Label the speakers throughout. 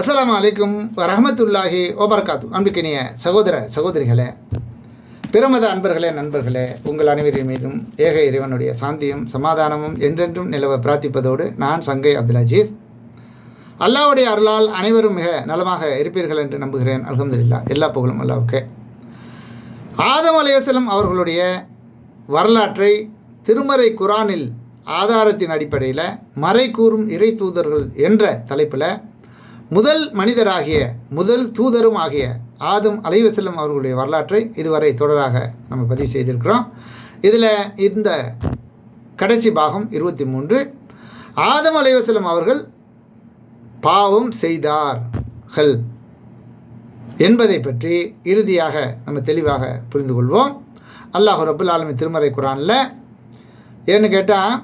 Speaker 1: அஸ்லாம் அலைக்கும் ரஹமத்துல்லாஹி ஓபர்காத்து அன்புக்கினிய சகோதர சகோதரிகளே பிரமத அன்பர்களே நண்பர்களே உங்கள் அனைவரின் மீதும் ஏக இறைவனுடைய சாந்தியும் சமாதானமும் என்றென்றும் நிலவ பிரார்த்திப்பதோடு நான் சங்கை அப்துல் அஜீஸ். அல்லாவுடைய அருளால் அனைவரும் மிக நலமாக இருப்பீர்கள் என்று நம்புகிறேன். அல்ஹம்துலில்லா எல்லா புகழும் அல்லாவுக்கே. ஆதம் அலையசலம் அவர்களுடைய வரலாற்றை திருமறை குரானில் ஆதாரத்தின் அடிப்படையில் மறை கூறும் இறை தூதர்கள் என்ற தலைப்பில் முதல் மனிதராகிய முதல் தூதரும் ஆகிய ஆதம் அலைவசல்லம் அவர்களுடைய வரலாற்றை இதுவரை தொடராக நம்ம பதிவு செய்திருக்கிறோம். இதில் இந்த கடைசி பாகம் இருபத்தி மூன்று. ஆதம் அலைவசல்லம் அவர்கள் பாவம் செய்தார்கள் என்பதை பற்றி இறுதியாக நம்ம தெளிவாக புரிந்து கொள்வோம். அல்லாஹ் ரபுல் ஆலமி திருமறை குரானில் ஏன்னு கேட்டால்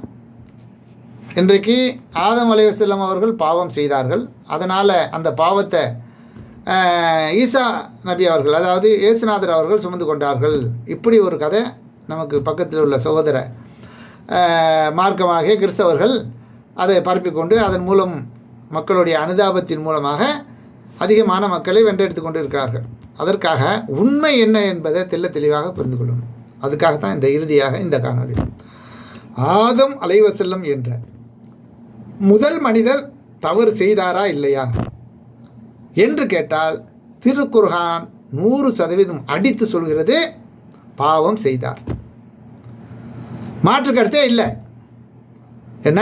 Speaker 1: இன்றைக்கு ஆதம் அலைவசல்லம் அவர்கள் பாவம் செய்தார்கள். அதனால் அந்த பாவத்தை ஈசா நபி அவர்கள் அதாவது இயேசுநாதர் அவர்கள் சுமந்து கொண்டார்கள். இப்படி ஒரு கதை நமக்கு பக்கத்தில் உள்ள சகோதர மார்க்கமாக கிறிஸ்தவர்கள் அதை பரப்பிக்கொண்டு அதன் மூலம் மக்களுடைய அனுதாபத்தின் மூலமாக அதிகமான மக்களை வென்றெடுத்து கொண்டு இருக்கிறார்கள் அதற்காக உண்மை என்ன என்பதை தெல்ல தெளிவாக புரிந்து கொள்ளணும். அதுக்காகத்தான் இந்த இறுதியாக இந்த காணொலி ஆதம் அலைவசல்லம் என்ற முதல் மனிதர் தவறு செய்தாரா இல்லையா? என்று கேட்டால் திருக்குர்ஹான் நூறு சதவீதம் அடித்து சொல்கிறது பாவம் செய்தார். மாற்று கருத்தே இல்லை. என்ன?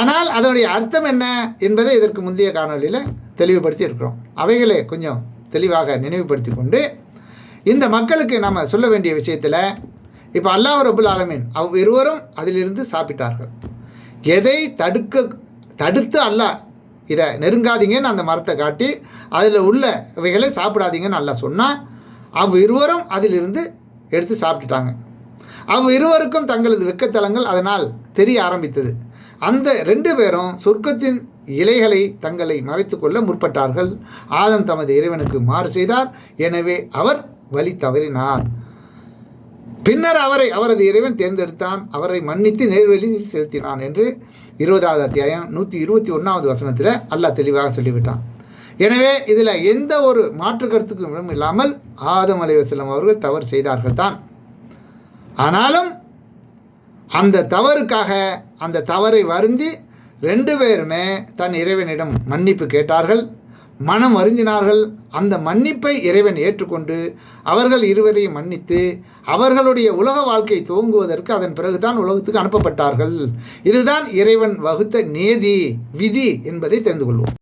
Speaker 1: ஆனால் அதனுடைய அர்த்தம் என்ன என்பதை இதற்கு முந்தைய காணொலியில் தெளிவுபடுத்தி இருக்கிறோம். அவைகளை கொஞ்சம் தெளிவாக நினைவுபடுத்தி கொண்டு இந்த மக்களுக்கு நம்ம சொல்ல வேண்டிய விஷயத்தில் இப்போ அல்லாஹ் ரபுல் ஆலமீன் அவ் இருவரும் அதிலிருந்து சாப்பிட்டார்கள். எதை தடுக்க தடுத்து அல்ல. இதை நெருங்காதீங்கன்னு அந்த மரத்தை காட்டி அதில் உள்ள இவைகளை சாப்பிடாதீங்கன்னு நல்லா சொன்னால் அவ் இருவரும் அதிலிருந்து எடுத்து சாப்பிட்டுட்டாங்க. அவ் இருவருக்கும் தங்களது வெக்கத்தலங்கள் அதனால் தெரிய ஆரம்பித்தது. அந்த ரெண்டு பேரும் சொர்க்கத்தின் இலைகளை தங்களை மறைத்து கொள்ள முற்பட்டார்கள். ஆதம் தமது இறைவனுக்கு மாறு செய்தார். எனவே அவர் வழி தவறினார். பின்னர் அவரை அவரது இறைவன் தேர்ந்தெடுத்தான். அவரை மன்னித்து நேர்வழியில் செலுத்தினான் என்று இருபதாவது அத்தியாயம் நூற்றி இருபத்தி ஒன்றாவது வசனத்தில் அல்லாஹ் தெளிவாக சொல்லிவிட்டான். எனவே இதில் எந்த ஒரு மாற்று கருத்துக்கும் இடம் இல்லாமல் ஆதம் அலைவசல்லம் அவர்கள் தவறு செய்தார்கள் தான். ஆனாலும் அந்த தவறுக்காக அந்த தவறை வருந்தி ரெண்டு பேருமே தன் இறைவனிடம் மன்னிப்பு கேட்டார்கள். மனம் அறிஞ்சினார்கள். அந்த மன்னிப்பை இறைவன் ஏற்றுக்கொண்டு அவர்கள் இருவரையும் மன்னித்து அவர்களுடைய உலக வாழ்க்கை துவங்குவதற்கு அதன் பிறகுதான் உலகத்துக்கு அனுப்பப்பட்டார்கள். இதுதான் இறைவன் வகுத்த நேதி விதி என்பதை தெரிந்து கொள்வோம்.